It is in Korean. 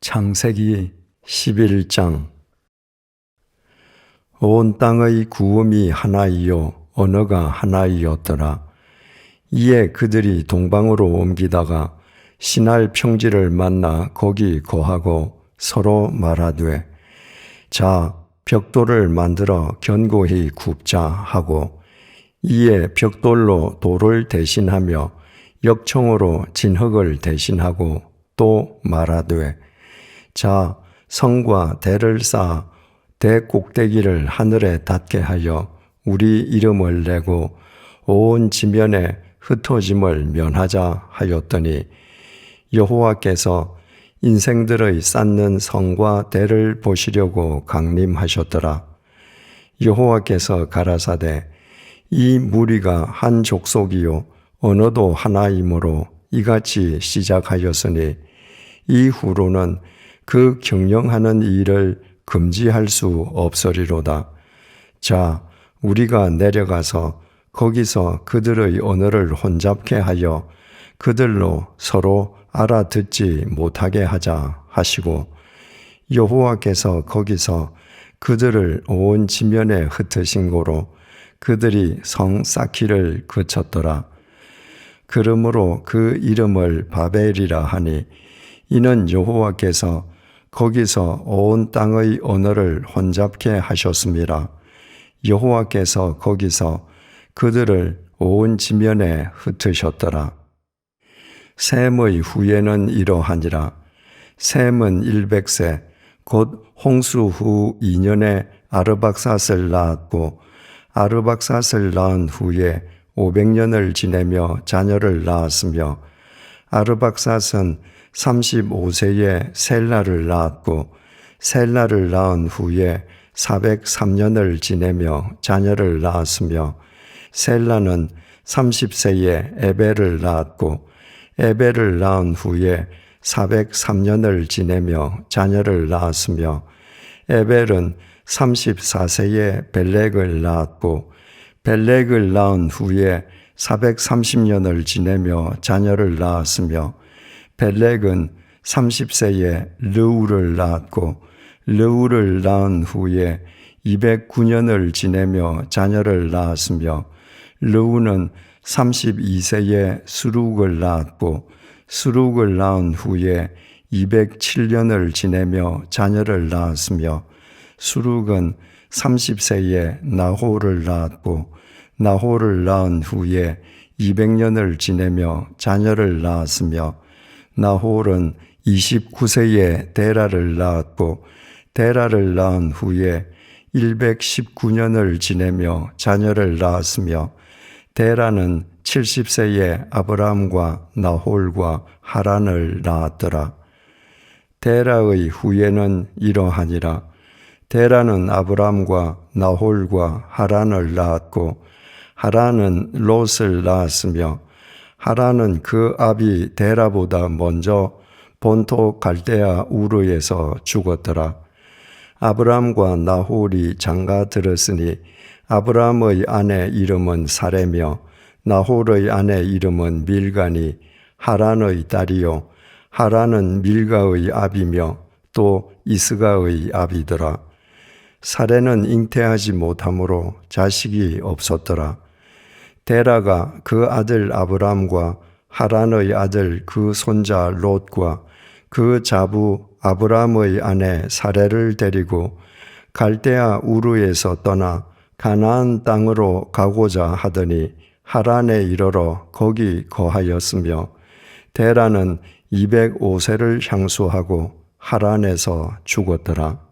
창세기 11장 온 땅의 구음이 하나이요 언어가 하나이었더라. 이에 그들이 동방으로 옮기다가 신할 평지를 만나 거기 거하고 서로 말하되 자 벽돌을 만들어 견고히 굽자 하고 이에 벽돌로 돌을 대신하며 역청으로 진흙을 대신하고 또 말하되 자 성과 대를 쌓아 대 꼭대기를 하늘에 닿게 하여 우리 이름을 내고 온 지면에 흩어짐을 면하자 하였더니 여호와께서 인생들의 쌓는 성과 대를 보시려고 강림하셨더라. 여호와께서 가라사대 이 무리가 한 족속이요 언어도 하나이므로 이같이 시작하였으니 이후로는 그 경영하는 일을 금지할 수 없으리로다. 자, 우리가 내려가서 거기서 그들의 언어를 혼잡케 하여 그들로 서로 알아듣지 못하게 하자 하시고 여호와께서 거기서 그들을 온 지면에 흩으신 고로 그들이 성 쌓기를 그쳤더라. 그러므로 그 이름을 바벨이라 하니 이는 여호와께서 거기서 온 땅의 언어를 혼잡케 하셨습니다. 여호와께서 거기서 그들을 온 지면에 흩으셨더라. 셈의 후예는 이러하니라. 셈은 100세 곧 홍수 후 2년에 아르박삿을 낳았고 아르박삿을 낳은 후에 500년을 지내며 자녀를 낳았으며 아르박삿은 35세에 셀라를 낳았고 셀라를 낳은 후에 403년을 지내며 자녀를 낳았으며 셀라는 30세에 에벨을 낳았고 에벨을 낳은 후에 403년을 지내며 자녀를 낳았으며 에벨은 34세에 벨렉을 낳았고 벨렉을 낳은 후에 430년을 지내며 자녀를 낳았으며 벨렉은 30세에 르우를 낳았고 르우를 낳은 후에 209년을 지내며 자녀를 낳았으며 르우는 32세에 수룩을 낳았고 수룩을 낳은 후에 207년을 지내며 자녀를 낳았으며 수룩은 30세에 나호를 낳았고 나호를 낳은 후에 200년을 지내며 자녀를 낳았으며 나홀은 29세에 데라를 낳았고 데라를 낳은 후에 119년을 지내며 자녀를 낳았으며 데라는 70세에 아브라함과 나홀과 하란을 낳았더라. 데라의 후예는 이러하니라. 데라는 아브라함과 나홀과 하란을 낳았고 하란은 롯을 낳았으며 하란은 그 아비 데라보다 먼저 본토 갈대아 우르에서 죽었더라. 아브람과 나홀이 장가 들었으니 아브람의 아내 이름은 사레며 나홀의 아내 이름은 밀가니 하란의 딸이요 하란은 밀가의 아비며 또 이스가의 아비더라. 사레는 잉태하지 못하므로 자식이 없었더라. 데라가 그 아들 아브람과 하란의 아들 그 손자 롯과 그 자부 아브람의 아내 사레를 데리고 갈대아 우르에서 떠나 가나안 땅으로 가고자 하더니 하란에 이르러 거기 거하였으며 데라는 205세를 향수하고 하란에서 죽었더라.